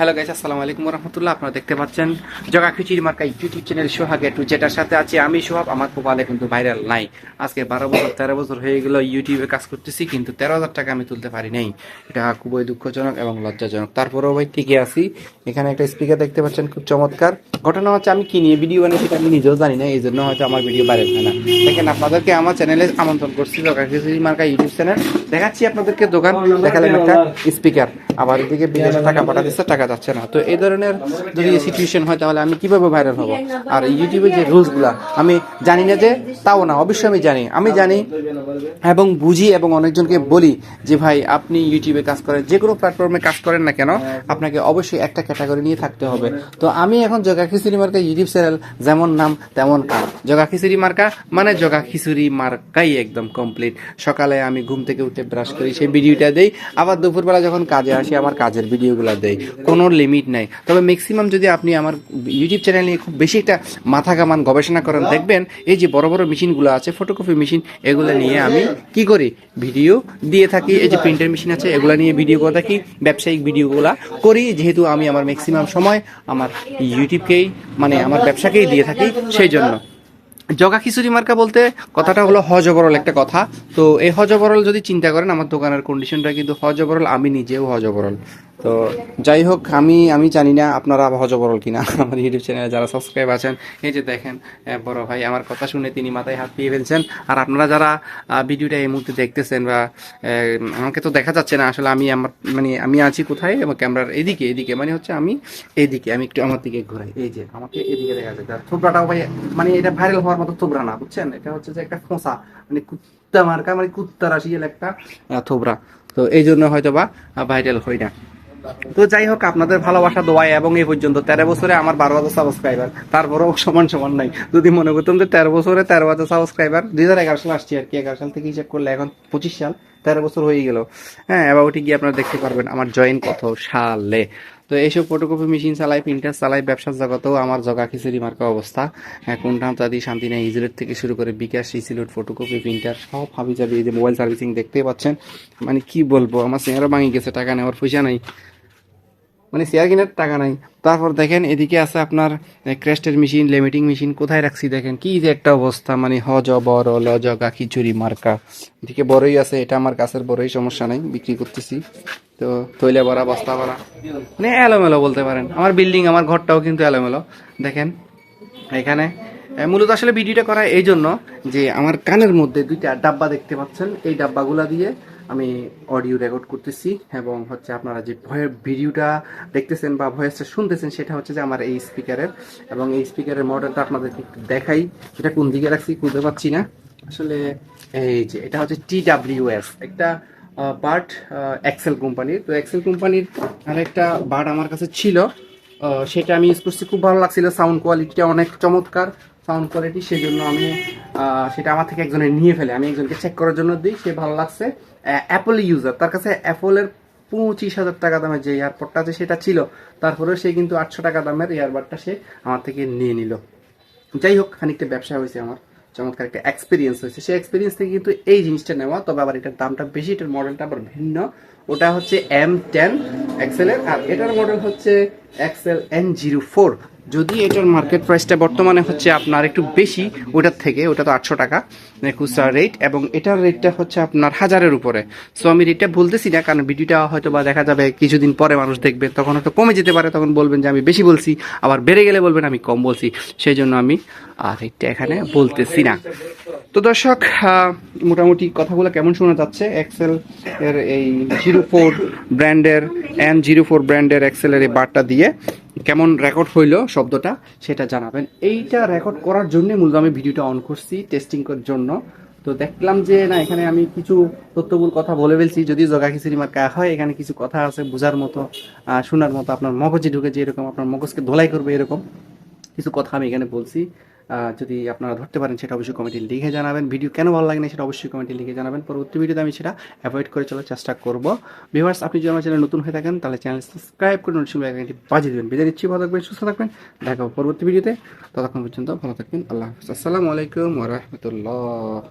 Hello guys আসসালামু আলাইকুম রহমতুল্লাহ আপনারা দেখতে পাচ্ছেন জগা খিচুড়ি মার্কা ইউটিউব চ্যানেল সোহাগে টু যেটার সাথে আছি আমি সোহাব আমার মোবাইলে কিন্তু ভাইরাল নাই। আজকে বারো বছর, তেরো বছর হয়ে গেল ইউটিউবে কাজ করতেছি, কিন্তু তেরো হাজার টাকা আমি তুলতে পারি নাই। এটা খুবই দুঃখজনক এবং লজ্জাজনক। তারপরেও ভাই টিকে আছি। এখানে একটা স্পিকার দেখতে পাচ্ছেন, খুব চমৎকার। ঘটনা হচ্ছে, আমি কি ভিডিও বানাই সেটা আমি নিজেও জানি না এই জন্য হয়তো আমার ভিডিও ভাইরাল হয় না। দেখেন, আপনাদেরকে আমার চ্যানেলে আমন্ত্রণ করছি জগা খিচুড়ি মার্কা ইউটিউব চ্যানেল দেখাচ্ছি আপনাদেরকে দোকান, দেখালাম একটা স্পিকার আবার এদিকে বিদেশে টাকা পাঠাতেছে টাকা যাচ্ছে না। তো এই ধরনের যদি সিচুয়েশন হয় তাহলে আমি কীভাবে ভাইরাল হব? আর ইউটিউবে যে রুলসগুলা আমি জানি না যে তাও না অবশ্যই আমি জানি। আমি জানি এবং বুঝি এবং অনেকজনকে বলি যে ভাই আপনি ইউটিউবে কাজ করেন যে কোনো প্ল্যাটফর্মে কাজ করেন না কেন আপনাকে অবশ্যই একটা ক্যাটাগরি নিয়ে থাকতে হবে। তো আমি এখন জগা খিচুড়ি মার্কা ইউটিউব চ্যানেল যেমন নাম তেমন কাজ। জগা খিচুড়ি মার্কা মানে জগা খিচুড়ি মার্কাই একদম কমপ্লিট সকালে আমি ঘুম থেকে উঠে ব্রাশ করি সেই ভিডিওটা দেই। আবার দুপুরবেলা যখন কাজে আসি আমার কাজের ভিডিওগুলো দেই। কোনো লিমিট নাই। তবে ম্যাক্সিমাম যদি আপনি আমার ইউটিউব চ্যানেল নিয়ে খুব বেশি একটা মাথা কামান গবেষণা করেন, দেখবেন এই যে বড় বড় মেশিনগুলো আছে ফটোকপি মেশিন এগুলো নিয়ে আমি কি করি? ভিডিও দিয়ে থাকি। এই যে প্রিন্টার মেশিন আছে, এগুলো নিয়ে ভিডিও করে থাকি, ব্যবসায়িক ভিডিওগুলো করি। যেহেতু আমি আমার ম্যাক্সিমাম সময় আমার ইউটিউবকেই মানে আমার ব্যবসাকেই দিয়ে থাকি, সেই জন্য। জগা খিচুড়ি মার্কা বলতে কথাটা হলো হজবরল একটা কথা। তো এই হজবরল যদি চিন্তা করেন, আমার দোকানের কন্ডিশনটা কিন্তু হজবরল আমি নিজেও হজবরল তো যাই হোক, আমি আমি জানি না আপনারা হজবরল কিনা আমার ইউটিউব চ্যানেলে যারা সাবস্ক্রাইব আছেন, এই যে দেখেন বড় ভাই আমার কথা শুনে তিনি মাথায় হাত দিয়ে ফেলছেন। আর আপনারা যারা ভিডিওটা এই মুহূর্তে দেখতেছেন বা আমাকে তো দেখা যাচ্ছে না, আসলে আমি আমার মানে আমি আছি কোথায় এবং ক্যামেরার এদিকে এদিকে মানে হচ্ছে আমি এদিকে, আমি একটু আমার দিকে ঘুরাই, এই যে, আমাকে এদিকে দেখা যাচ্ছে। আর থোবরাটাও ভাই মানে এটা ভাইরাল হওয়ার মতো থোবরা না, বুঝছেন? এটা হচ্ছে যে একটা ফোঁসা মানে কুত্তা মার্কা মানে কুত্তা রাশিয়াল একটা থোবরা তো এই জন্য হয়তো বা ভাইরাল হয় না। তো যাই হোক, আপনাদের ভালোবাসা দোয়াই এবং এই পর্যন্ত। তেরো বছরে আমার বারো হাজার সাবস্ক্রাইবার তারপরেও সমান সমান নাই। যদি মনে করতাম যে তেরো বছরে তেরো হাজার সাবস্ক্রাইবার দুই হাজার এগারো সাল আসছি আর কি, এগারো সাল থেকে হিসাব করলে এখন পঁচিশ সাল, তেরো বছর হয়ে গেল। হ্যাঁ অ্যাবাউটে গিয়ে আপনারা দেখতে পারবেন আমার জয়েন কত সালে। তো এইসব ফটোকপি মেশিন চালাই প্রিন্টার চালাই, ব্যবসার জগতেও আমার জগা খিচুড়ি মার্কা অবস্থা। হ্যাঁ কোনটাম তাদি শান্তি নেই ইজিলেট থেকে শুরু করে বিকাশ রিসিলুট ফটোকপি প্রিন্টার সব হাবি যাবি এই যে মোবাইল সার্ভিসিং দেখতেই পাচ্ছেন। মানে কি বলব, আমার সিঙ্গারও ভাঙি গেছে, টাকা নেওয়ার পয়সা নাই। মানে শেয়ার কেনার টাকা নাই। তারপর দেখেন এদিকে আছে আপনার ক্রেস্টের মেশিন লেমিটিং মেশিন কোথায় রাখছি দেখেন? কি যে একটা অবস্থা মানে হজ বড় লজ গা খিচুড়ি মার্কা। এদিকে বড়ই আছে, এটা আমার কাছের বড়ই, সমস্যা নাই, বিক্রি করতেছি। তো তৈলে ভরা বস্তা ভরা মানে এলোমেলো বলতে পারেন। আমার বিল্ডিং আমার ঘরটাও কিন্তু এলোমেলো। দেখেন, এখানে মূলত আসলে ভিডিওটা করা এই জন্য যে আমার কানের মধ্যে দুইটা ডাব্বা দেখতে পাচ্ছেন। এই ডাব্বাগুলা দিয়ে আমি অডিও রেকর্ড করতেছি এবং হচ্ছে আপনারা যে ভয়ের ভিডিওটা দেখতেছেন বা ভয়েসটা শুনতেছেন, সেটা হচ্ছে যে আমার এই স্পিকারের এবং এই স্পিকারের মডেলটা আপনাদেরকে একটু দেখাই এটা কোন দিকে রাখছি, খুঁজে পাচ্ছি না। আসলে এই যে, এটা হচ্ছে টি ডাব্লিউএস একটা বার্ড এক্সেল কোম্পানির। তো এক্সেল কোম্পানির আরেকটা বার্ড আমার কাছে ছিল। সেটা আমি ইউজ করছি। খুব ভালো লাগছিল। সাউন্ড কোয়ালিটিটা অনেক চমৎকার। সাউন্ড কোয়ালিটি সেই জন্য আমি সেটা আমার থেকে একজনের নিয়ে ফেলে। আমি একজনকে চেক করার জন্য দিই, সে ভালো লাগছে। অ্যাপল ইউজার তার কাছে অ্যাপলের পঁচিশ হাজার টাকা দামের যে এয়ারপডটা আছে, সেটা ছিল। তারপরেও সে কিন্তু আটশো টাকা দামের এয়ারবাডটা সে আমার থেকে নিয়ে নিল। যাই হোক, খানিকটা ব্যবসা হয়েছে আমার। চমৎকার একটা এক্সপিরিয়েন্স হয়েছে। সেই এক্সপিরিয়েন্স থেকে কিন্তু এই জিনিসটা নেওয়া, তবে আবার এটার দামটা বেশি, এটার মডেলটা আবার ভিন্ন। ওটা হচ্ছে এম টেন এক্সেলের আর এটার মডেল হচ্ছে এক্সেল এন জিরো ফোর যদি এটার মার্কেট প্রাইসটা বর্তমানে হচ্ছে আপনার একটু বেশি, ওটার থেকে, ওটা তো আটশো টাকা মানে খুচরা রেট এবং এটার রেটটা হচ্ছে আপনার হাজারের উপরে। সো আমি রেটটা বলতেছি না, কারণ ভিডিওটা হয়তো বা দেখা যাবে কিছুদিন পরে মানুষ দেখবে, তখন হয়তো কমে যেতে পারে, তখন বলবেন যে আমি বেশি বলছি, আবার বেড়ে গেলে বলবেন আমি কম বলছি। সেই জন্য আমি আর রেটটা এখানে বলতেছি না। তো দর্শক মোটামুটি কথাগুলো কেমন শোনা যাচ্ছে? এক্সেল এর এই জিরো ফোর ব্র্যান্ডের এন জিরো ফোর ব্র্যান্ডের এক্সেলের এই বারটা দিয়ে। কেমন রেকর্ড হইল শব্দটা সেটা জানাবেন। এইটা রেকর্ড করার জন্য মূলত আমি ভিডিওটা অন করছি টেস্টিং করার জন্য। তো দেখলাম যে, না, এখানে আমি কিছু তথ্যবুল কথা বলে ফেলছি। যদি জগা খিচুড়ি কা হয়, এখানে কিছু কথা আছে বোঝার মতো শোনার মতো, আপনার মগজে ঢুকে যে এরকম, আপনার মগজকে ধোলাই করবে এরকম কিছু কথা আমি এখানে বলছি। যদি আপনারা ধরতে পারেন, সেটা অবশ্যই কমেন্টে লিখে জানাবেন। ভিডিও কেন ভালো লাগে না, সেটা অবশ্যই কমেন্টে লিখে জানাবেন। পরবর্তী ভিডিওতে আমি সেটা অ্যাভয়েড করে চলার চেষ্টা করব। ভিভার্স আপনি যদি আমার চ্যানেল নতুন হয়ে থাকেন, তাহলে চ্যানেল সাবস্ক্রাইব করে নোটিফিকেশন বেলটি বাজিয়ে দেবেন। বিদায় নিচ্ছি, ভালো থাকবেন, সুস্থ থাকবেন। দেখা পরবর্তী ভিডিওতে। ততক্ষণ পর্যন্ত ভালো থাকবেন। আল্লাহ হাফিজ। আসসালামু আলাইকুম ওয়া রাহমাতুল্লাহ।